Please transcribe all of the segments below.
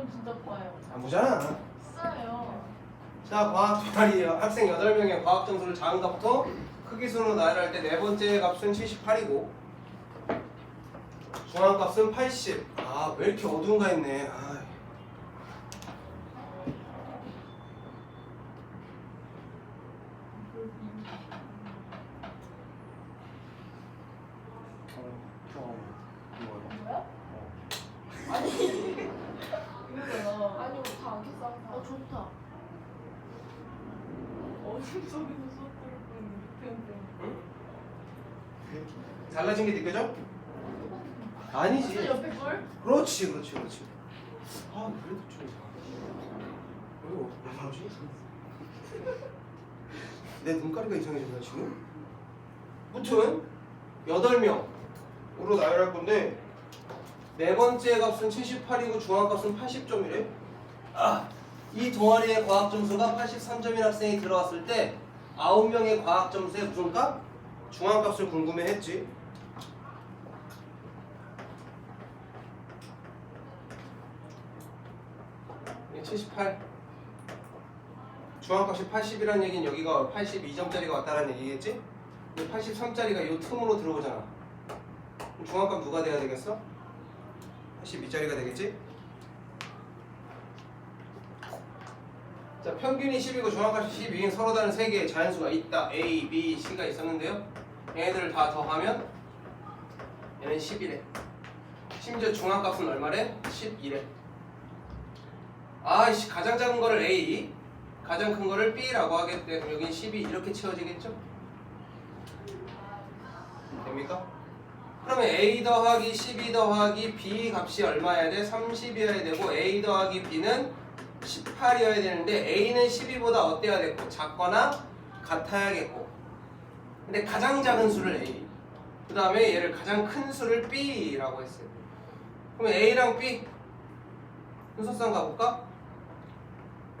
이건 진짜 봐요. 안 보잖아. 써요. 자, 과학 동아리 학생 8명의 과학 점수를 작은 값부터 크기 순으로 나열할 때 네 번째 값은 78이고 중앙 값은 80. 아, 왜 이렇게 어두운가 했네. 아. 뭐야? 아니 이거잖아. 아니 우리 다 안겠어 어 좋다. 어둠 속에서 수업을 보는 달라진 게 느껴져? 아니지. 무슨 옆에 걸? 그렇지, 그렇지, 그렇지. 아, 그래도 좀 이거 왜 그러지? 내 눈가리가 이상해졌나 지금? 무튼 8명으로 나열할 건데 네 번째 값은 78이고 중앙 값은 80점이래. 아, 이 동아리의 과학 점수가 83점인 학생이 들어왔을 때 9명의 과학 점수에 무슨 값? 중앙 값을 궁금해 했지. 78 중앙값이 80이라는 얘기는 여기가 82점짜리가 왔다라는 얘기겠지? 근데 83짜리가 이 틈으로 들어오잖아 그럼 중앙값 누가 돼야 되겠어? 82짜리가 되겠지? 자 평균이 10이고 중앙값이 12인 서로 다른 세 개의 자연수가 있다 A, B, C가 있었는데요 얘네들을 다 더하면 얘는 10이래 심지어 중앙값은 얼마래? 11래 아이씨 가장 작은 거를 A 가장 큰 거를 B라고 하겠대 그럼 여긴 10이 이렇게 채워지겠죠? 됩니까? 그러면 A 더하기 12 더하기 B 값이 얼마여야 돼? 30이어야 되고 A 더하기 B는 18이어야 되는데 A는 12보다 어때야 됐고 작거나 같아야겠고 근데 가장 작은 수를 A 그 다음에 얘를 가장 큰 수를 B라고 했어요 그러면 A랑 B 순서상 가볼까?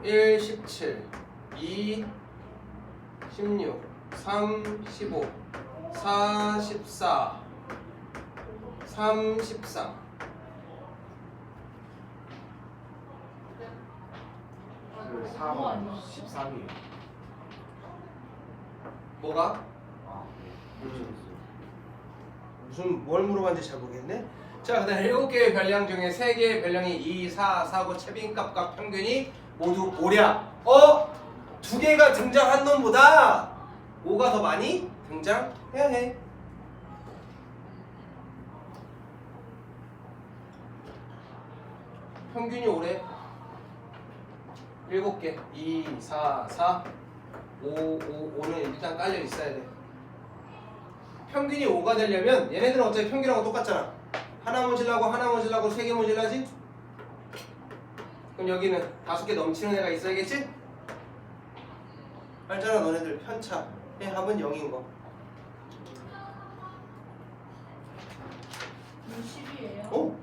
1, 17, 2, 16, 3, 15, 4, 14, 3, 13. 그 그거 4번 아니야? 13이에요. 뭐가? 아, 모르겠어요. 무슨 뭘 물어봤는지 잘 모르겠네. 자, 그다음 일곱 개의 별량 중에 세 개의 별량이 2, 4, 4고 채빈값과 평균이 모두 5랴. 어? 두 개가 등장한 놈보다 5가 더 많이 등장해야 해. 평균이 5래. 7개. 2, 4, 4, 5, 5, 5는 일단 깔려 있어야 돼. 평균이 5가 되려면 얘네들은 어차피 평균하고 똑같잖아. 하나 모질라고 하나 모질라고 세 개 모질라지? 그럼 여기는 다섯 개 넘치는 애가 있어야겠지? 알잖아 너네들 편차. 의 합은 0인 거. 10이에요. 어?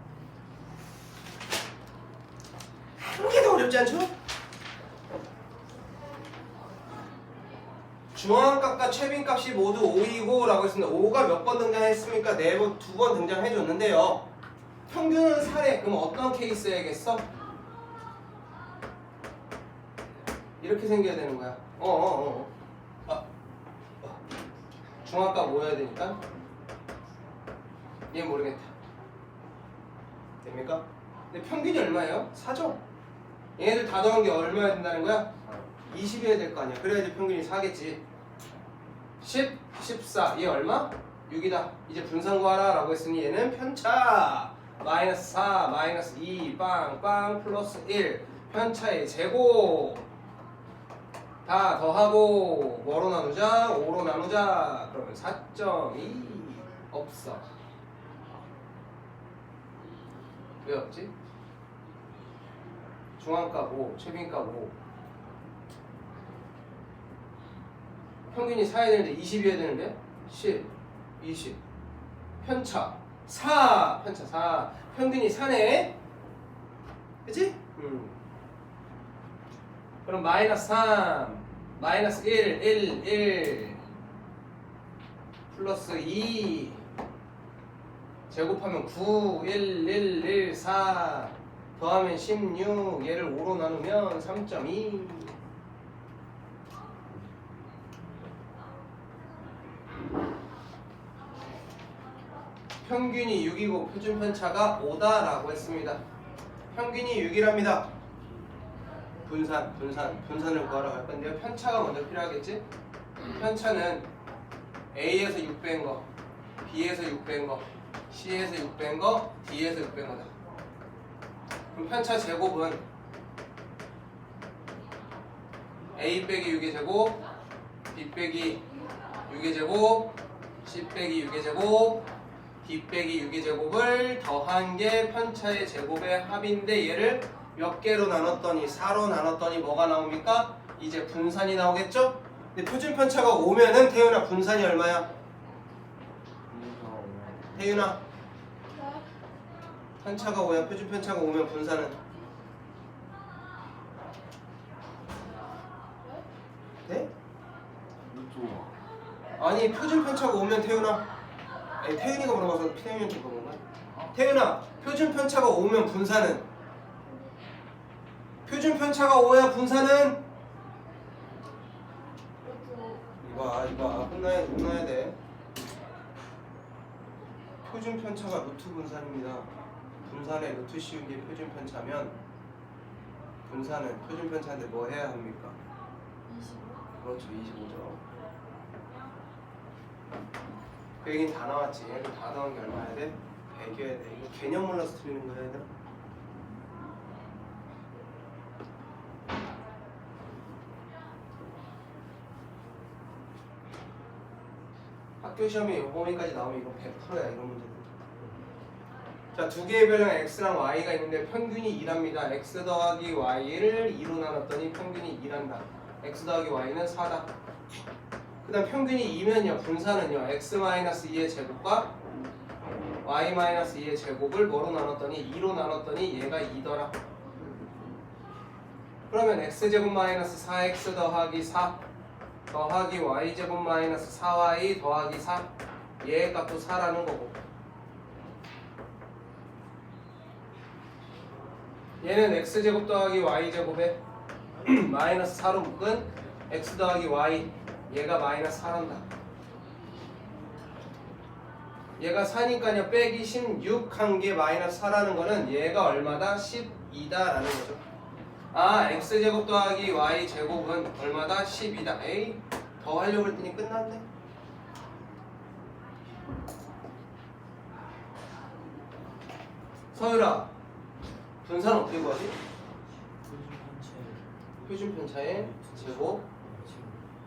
한 개도 어렵지 않죠? 중앙값과 최빈값이 모두 5이고 라고 했습니다. 5가 몇 번 등장했습니까? 네 번, 두 번 등장해줬는데요. 평균은 4래. 그럼 어떤 케이스야겠어? 이렇게 생겨야 되는 거야. 어 어어. 어, 어. 아, 어. 중앙값 5여야 되니까. 얘 모르겠다. 됩니까? 근데 평균이 얼마예요? 4죠? 얘네들 다 더한 게 얼마야 된다는 거야? 20이어야 될 거 아니야. 그래야지 평균이 4겠지. 10, 14. 얘 얼마? 6이다. 이제 분산 구하라 라고 했으니 얘는 편차. 마이너스 4, 마이너스 2, 빵, 빵, 플러스 1. 편차의 제곱. 다 더하고 뭐로 나누자? 5로 나누자. 그러면 4.2 없어. 왜 없지? 중앙값 5, 최빈값 5. 평균이 4해야 되는데 20이어야 되는데 10, 20. 편차 4, 편차 4. 평균이 4네. 그치? 음. 그럼 마이너스 3, 마이너스 1, 1, 1. 플러스 2. 제곱하면 9, 1, 1, 1, 4. 더하면 16 얘를 5로 나누면 3.2 평균이 6이고 표준 편차가 5다라고 했습니다. 평균이 6이랍니다. 분산, 분산, 분산을 구하러 갈 건데요. 편차가 먼저 필요하겠지? 편차는 A에서 6뺀 거, B에서 6뺀 거, C에서 6뺀 거, D에서 6뺀 거다. 그럼 편차 제곱은 A 빼기 6의 제곱, B 빼기 6의 제곱, C 빼기 6의 제곱, D 빼기 6의 제곱을 더한 게 편차의 제곱의 합인데 얘를 몇 개로 나눴더니 4로 나눴더니 뭐가 나옵니까? 이제 분산이 나오겠죠? 근데 표준 편차가 오면은 태윤아 분산이 얼마야? 태윤아 편차가 오야 표준 편차가 오면 분산은 네? 아니 표준 편차가 오면 태윤아 아니 태윤이가 물어봐서 태윤이한테 물어본 거야 태윤아 표준 편차가 오면 분산은 표준 편차가 오야 분산은? 그래도 이봐 이봐. 끝나야 끝나야 돼. 표준 편차가 루트 분산입니다. 분산에 루트 씌운 게 표준 편차면 분산은 표준 편차인데 뭐 해야 합니까? 25. 그렇죠 25죠. 그 얘기는 다 나왔지. 얘도 다 나온 게 얼마야? 돼? 100이어야 돼. 이거 개념 몰라서 틀리는 거야 얘들아 학교 시험에 요 범위까지 나오면 이거 100%야 이런 문제들 자, 두 개의 별량 x랑 y가 있는데 평균이 2랍니다. x 더하기 y를 2로 나눴더니 평균이 2란다. x 더하기 y는 4다. 그 다음 평균이 2면요. 분산은요. x-2의 제곱과 y-2의 제곱을 뭐로 나눴더니 2로 나눴더니 얘가 2더라. 그러면 x제곱 마이너스 4x 더하기 4 더하기 y제곱 마이너스 4y 더하기 4 얘의 값도 4라는 거고. 얘는 x제곱 더하기 y제곱에 마이너스 4로 묶은 x 더하기 y. 얘가 마이너스 4란다. 얘가 4니까요. 빼기 16한게 마이너스 4라는 거는 얘가 얼마다? 12다라는 거죠 아 x제곱 더하기 y제곱은 얼마다? 12다 에이 더 하려고 했더니 끝났네 서유라 분산 어떻게 구하지? 표준 편차의 제곱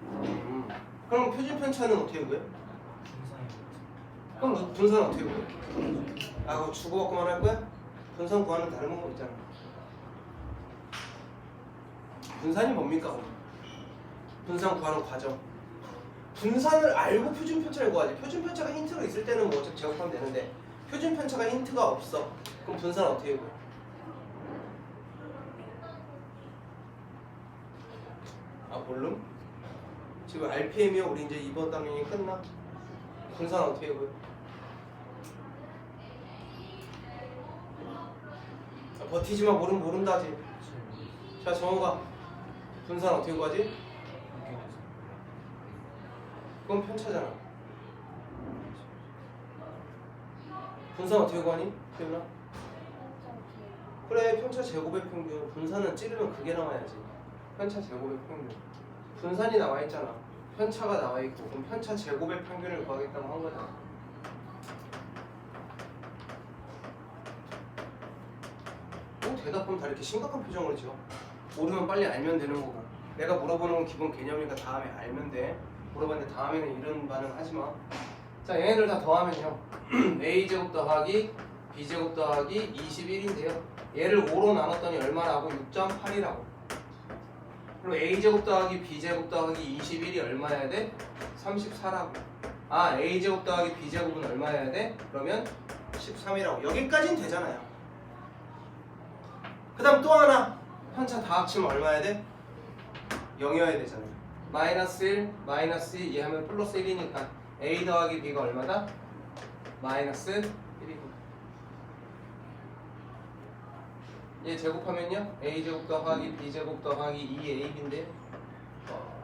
음. 그럼 표준 편차는 어떻게 구해? 그럼 너 분산 어떻게 구해? 아 그거 주고받고만 할 거야? 분산 구하는 다른 방법 있잖아 분산이 뭡니까? 분산 구하는 과정 분산을 알고 표준 편차를 구하지 표준 편차가 힌트가 있을 때는 뭐 어차피 제곱하면 되는데 표준 편차가 힌트가 없어 그럼 분산 어떻게 구해? 아 몰름? 지금 RPM이요 우리 이제 이번 단원이 끝나? 분산 어떻게 구해? 아, 버티지마 모르면 모른다지 자 정호가 분산 어떻게 구하지? 그건 편차잖아. 분산 어떻게 구하니? 태훈아? 그래 편차 제곱의 평균. 분산은 찌르면 그게 나와야지. 편차 제곱의 평균. 분산이 나와 있잖아. 편차가 나와 있고 그럼 편차 제곱의 평균을 구하겠다고 한 거잖아. 어, 대답하면 다 이렇게 심각한 표정으로 지어 모르면 빨리 알면 되는 거고. 내가 물어보는 건 기본 개념이니까 다음에 알면 돼. 물어봤는데 다음에는 이런 반응 하지 마자 얘네들 다 더하면요 a제곱 더하기 b제곱 더하기 21인데요. 얘를 5로 나눴더니 얼마라고? 6.8이라고. 그럼 a제곱 더하기 b제곱 더하기 21이 얼마여야 돼? 34라고. 아 a제곱 더하기 b제곱은 얼마여야 돼? 그러면 13이라고. 여기까지는 되잖아요. 그 다음 또 하나 편차 다 합치면 얼마여야 돼? 0이어야 되잖아요 마이너스 1, 마이너스 2 얘하면 플러스 1이니까 a 더하기 b가 얼마다? 마이너스 1이고. 얘 제곱하면요? A 제곱 더하기 b 제곱 더하기 2ab인데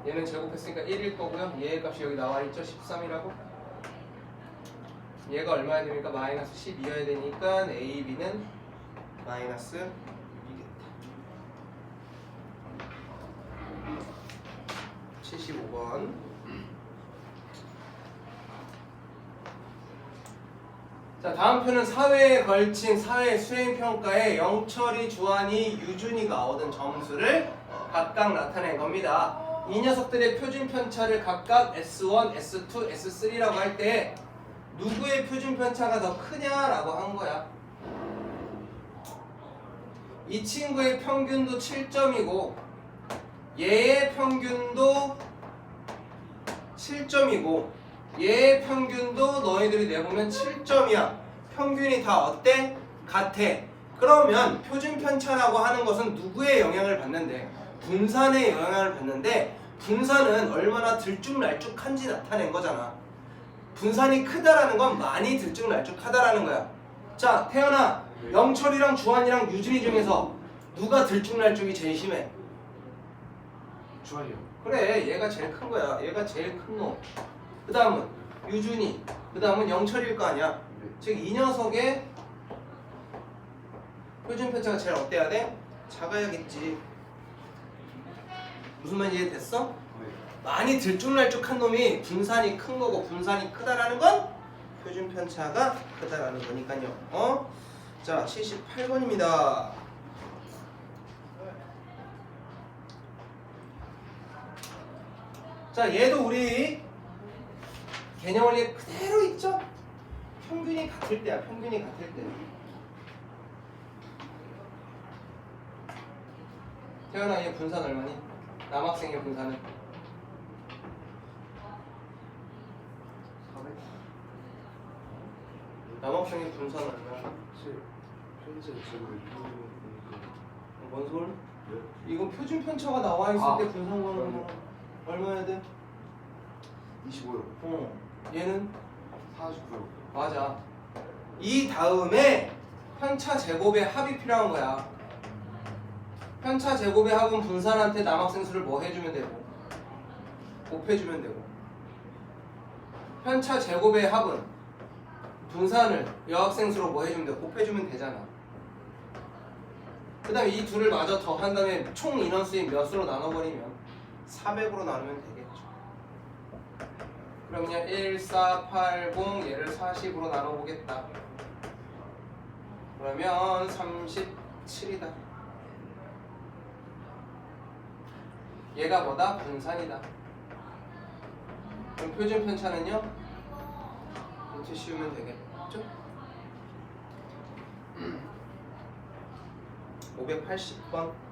얘는 제곱했으니까 1일 거고요. 얘의 값이 여기 나와 있죠? 13이라고? 얘가 얼마야 됩니까? 마이너스 12여야 되니까 ab는 마이너스 2겠다 75번 자 다음 표는 사회에 걸친 사회 수행 평가에 영철이, 주한이, 유준이가 얻은 점수를 각각 나타낸 겁니다. 이 녀석들의 표준 편차를 각각 S1, S2, S3라고 할 때 누구의 표준 편차가 더 크냐라고 한 거야. 이 친구의 평균도 7점이고 얘의 평균도 7점이고 얘의 평균도 너희들이 내보면 7점이야. 평균이 다 어때? 같아. 그러면 표준 편차라고 하는 것은 누구의 영향을 받는데? 분산의 영향을 받는데 분산은 얼마나 들쭉날쭉한지 나타낸 거잖아. 분산이 크다라는 건 많이 들쭉날쭉하다라는 거야. 자, 태연아, 영철이랑 주한이랑 유준이 중에서 누가 들쭉날쭉이 제일 심해? 주한이요. 그래 얘가 제일 큰 거야 얘가 제일 큰 놈. 그 다음은 유준이 그 다음은 영철일 거 아니야 네. 즉이 녀석의 표준 편차가 제일 어때야 돼? 작아야겠지 무슨 말인지 이해됐어? 네. 많이 들쭉날쭉한 놈이 분산이 큰 거고 분산이 크다라는 건 표준 편차가 크다라는 거니까요 어? 자 78번입니다 자 얘도 우리 개념 원리 그대로 있죠? 평균이 같을 때야 평균이 같을 때 태연아 얘 분산 얼마니? 남학생의 분산은 400. 남학생의 분산 얼마야? 실 현재 지금 보니까 뭔 소리? 네. 이거 표준 편차가 나와 있을 아, 때 분산 거는 그러네. 얼마야 돼? 25요. 어. 얘는? 49요. 맞아. 이 다음에 편차 제곱의 합이 필요한 거야. 편차 제곱의 합은 분산한테 남학생 수를 뭐 해주면 되고? 곱해주면 되고. 편차 제곱의 합은 분산을 여학생 수로 뭐 해주면 되고? 곱해주면 되잖아. 그 다음에 이 둘을 마저 더한 다음에 총 인원수인 몇으로 나눠버리면 400으로 나누면 되겠죠 그럼 그냥 1, 4, 8, 0 얘를 40으로 나눠보겠다 그러면 37이다 얘가 뭐다? 분산이다 그럼 표준 편차는요? 이렇게 씌우면 되겠죠? 580번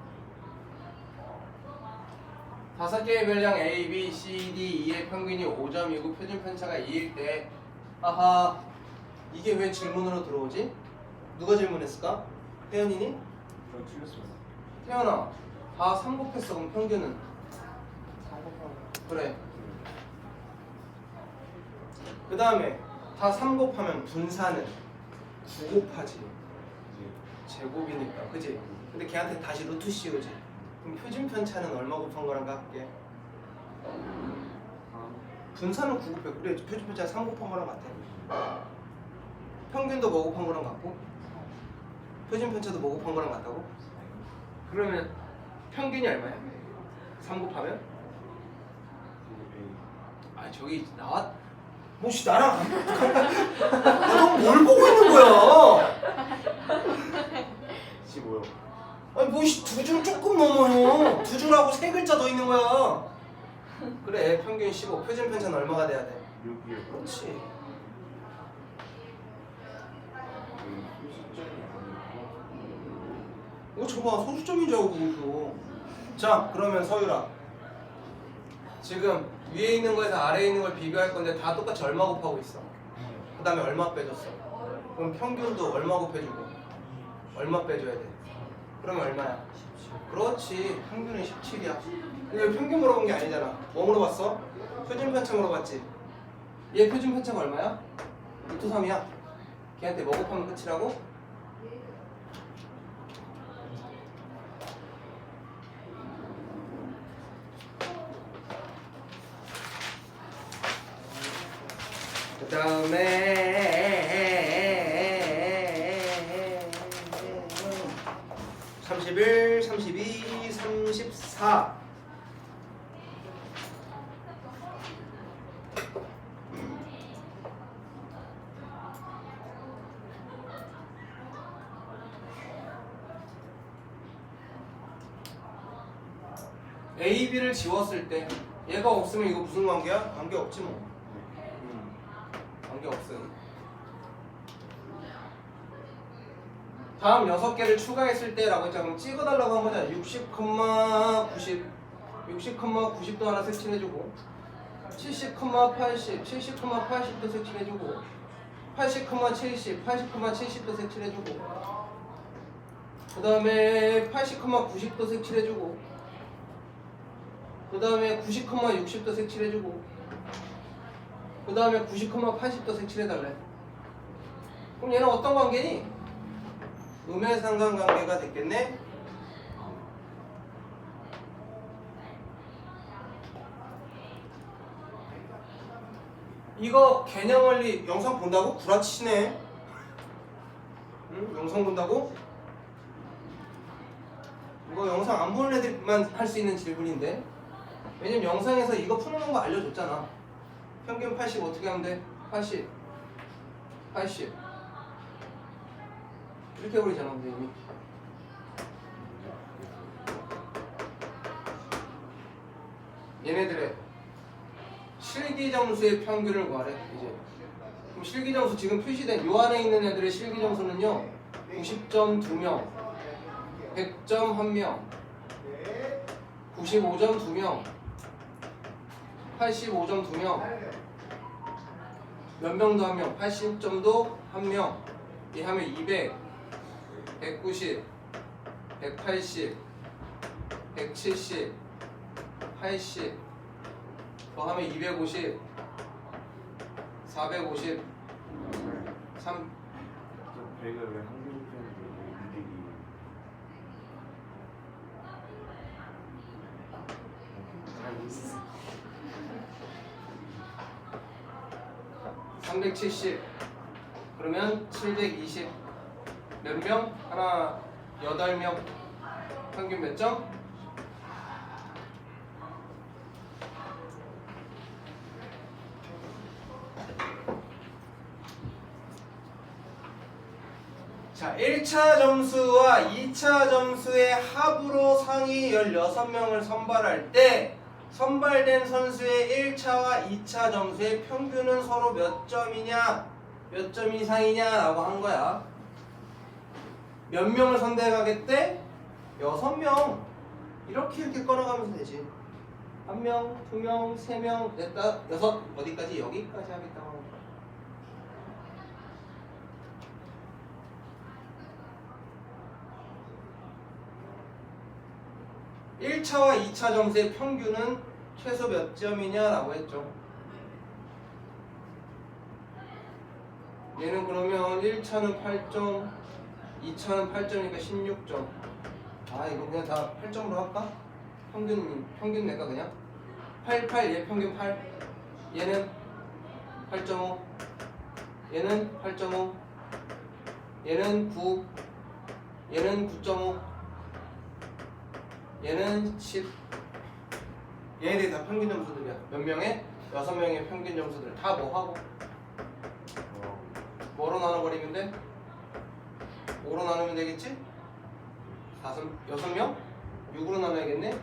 다섯 개의 별량 A, B, C, D, E의 평균이 5점이고 표준 편차가 2일 때 아하 이게 왜 질문으로 들어오지? 누가 질문했을까? 태연이니? 저 틀렸습니다. 태연아 다 3 곱했어 그럼 평균은? 3 곱하면 그래 그 다음에 다 3 곱하면 분산은 9 곱하지 이제 제곱이니까 그지? 근데 걔한테 다시 루트 씌우지 그럼 표준 편차는 얼마 곱한 거랑 같게? 분산은 9 곱해 그래 표준 편차는 3 곱한 거랑 같아 평균도 뭐 곱한 거랑 같고 표준 편차도 뭐 곱한 거랑 같다고? 그러면 평균이 얼마야? 3 곱하면? 아 저기 나왔 뭐씨 나랑 너뭘 보고 있는 거야? 15요. 아니 뭐씨 두줄 조금 넘어요. 두 줄하고 세 글자 더 있는 거야. 그래 평균 15 표준 편차는 얼마가 돼야 돼? 6이요. 그렇지. 이거 저봐 소수점인 줄 알고 그것도. 자 그러면 서유라. 지금 위에 있는 거에서 아래에 있는 걸 비교할 건데 다 똑같이 얼마 곱하고 있어. 그 다음에 얼마 빼줬어. 그럼 평균도 얼마 곱해주고 얼마 빼줘야 돼. 그럼 얼마야? 17. 그렇지. 평균은 17이야. 근데 평균 물어본 게 아니잖아. 뭐 물어봤어? 표준 편차 물어봤지. 얘 표준 편차가 얼마야? 6도 3이야. 걔한테 뭐 곱하면 끝이라고? 그 다음에 31, 32, 34 A, B를 지웠을 때 얘가 없으면 이거 무슨 관계야? 관계 없지 뭐. 음, 관계 없음 다음 6개를 추가했을 때라고 했잖아. 그럼 찍어달라고 한 거잖아. 60, 90 60, 90도 하나 색칠해주고 70, 80 70, 80도 색칠해주고 80, 70 80, 70도 색칠해주고 그 다음에 80, 90도 색칠해주고 그 다음에 90, 60도 색칠해주고 그 다음에 90, 80도 색칠해달래. 그럼 얘는 어떤 관계니? 음의 상관관계가 됐겠네? 이거 개념 원리 영상 본다고? 구라치네 응? 영상 본다고? 이거 영상 안 보는 애들만 할 수 있는 질문인데 왜냐면 영상에서 이거 푸는 거 알려줬잖아 평균 80 어떻게 하면 돼? 80 80 이렇게 해버리잖아 선생님이 얘네들의 실기 점수의 평균을 구하래 이제. 그럼 실기 점수 지금 표시된 요 안에 있는 애들의 실기 점수는요 90점 2명 100점 1명 95점 2명 85점 2명 몇 명도 한 명, 80점도 한 명, 이 하면 200, 190, 180, 170, 80, 더 하면 250, 450, 3, 저 배가 왜 한국 편인데 이득이 370 그러면 720 몇 명? 하나 여덟 명 평균 몇 점? 자, 1차 점수와 2차 점수의 합으로 상위 16명을 선발할 때 선발된 선수의 1차와 2차 점수의 평균은 서로 몇 점이냐, 몇 점 이상이냐라고 한 거야. 몇 명을 선택하겠대? 여섯 명. 이렇게 이렇게 끊어가면서 되지. 한 명, 두 명, 세 명, 냈다, 여섯. 어디까지? 여기까지 하겠다고 하는 거야. 일차와 2차 점수의 평균은 최소 몇 점이냐라고 했죠. 얘는 그러면 1차는 8점, 2차는 8점이니까 16점. 아, 이거 그냥 다 8점으로 할까? 평균, 평균 낼까 그냥? 8, 8, 얘 평균 8. 얘는 8.5. 얘는 8.5. 얘는 9. 얘는 9.5. 얘는 10. 얘네들이 다 평균 점수들이야. 몇 명의? 6명의 평균 점수들. 다 뭐 하고? 어, 뭐로 나눠버리면 돼? 5로 나누면 되겠지? 다섯, 여섯 명? 6으로 나눠야겠네?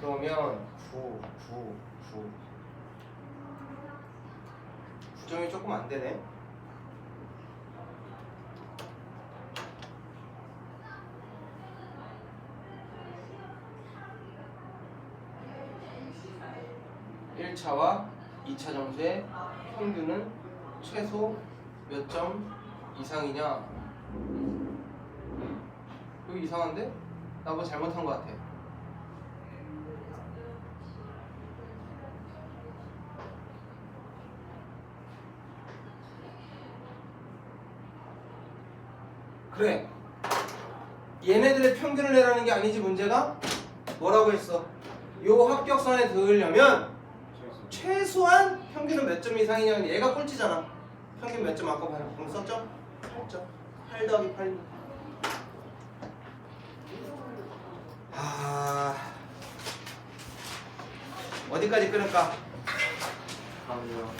그러면 9, 9, 9 9점이 조금 안 되네 일차와 2차 점수의 평균은 최소 몇 점 이상이냐? 여기 이상한데? 나 뭐 잘못한 것 같아. 그래. 얘네들의 평균을 내라는 게 아니지 문제가? 뭐라고 했어? 요 합격선에 들으려면 최소 최소한 평균은 몇 점 이상이냐면 얘가 꼴찌잖아. 평균 몇 점 아까 봐요. 그럼 썼죠? 8점. 8 더하기 8. 아 어디까지 끊을까? 다음이요.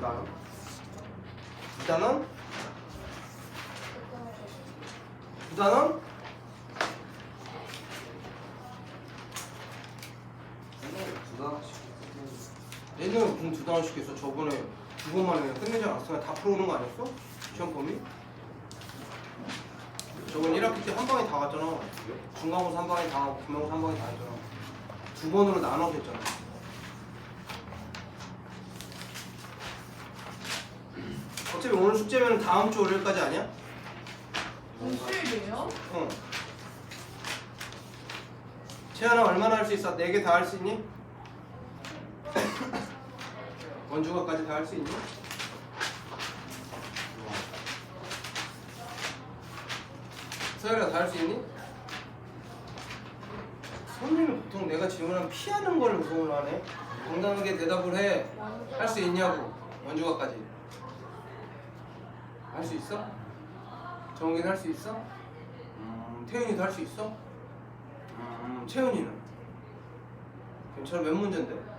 다음. 9단원? 9단원? 얘는 공두 단원씩 해서 저번에 두 번만에 끝내지 않았어요? 다 풀어오는 거 아니었어? 시험 범위? 저번 1학기 때 한 방에 다 갔잖아 중간고사 한 방에 다 하고 기말고사 한 방에 다 했잖아 두 번으로 나눠서 했잖아 어차피 오늘 숙제면 다음 주 월요일까지 아니야? 일주일이에요? 응. 채연아 얼마나 할 수 있어? 네 개 다 할 수 있니? 원주가까지 다 할 수 있니? 서열아 다할 수 있니? 손님이 보통 내가 질문하면 피하는 걸 무서워를 하네. 당당하게 대답을 해. 할 수 있냐고 원주가까지. 할 수 있어? 정욱이는 할 수 있어? 음, 태윤이도 할 수 있어? 음, 채윤이는? 괜찮아 몇 문제인데?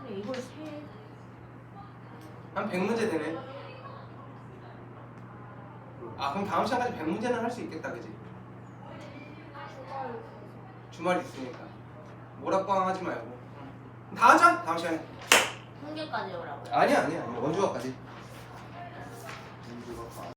근데 이걸 세. 한 100문제 되네. 아 그럼 다음 시간까지 100문제는 할 수 있겠다 그지? 주말 있으니까. 모락광 하지 말고. 다 하자 다음 시간에. 한 개까지 오라고요. 아니야 아니야 아니야. 원주가까지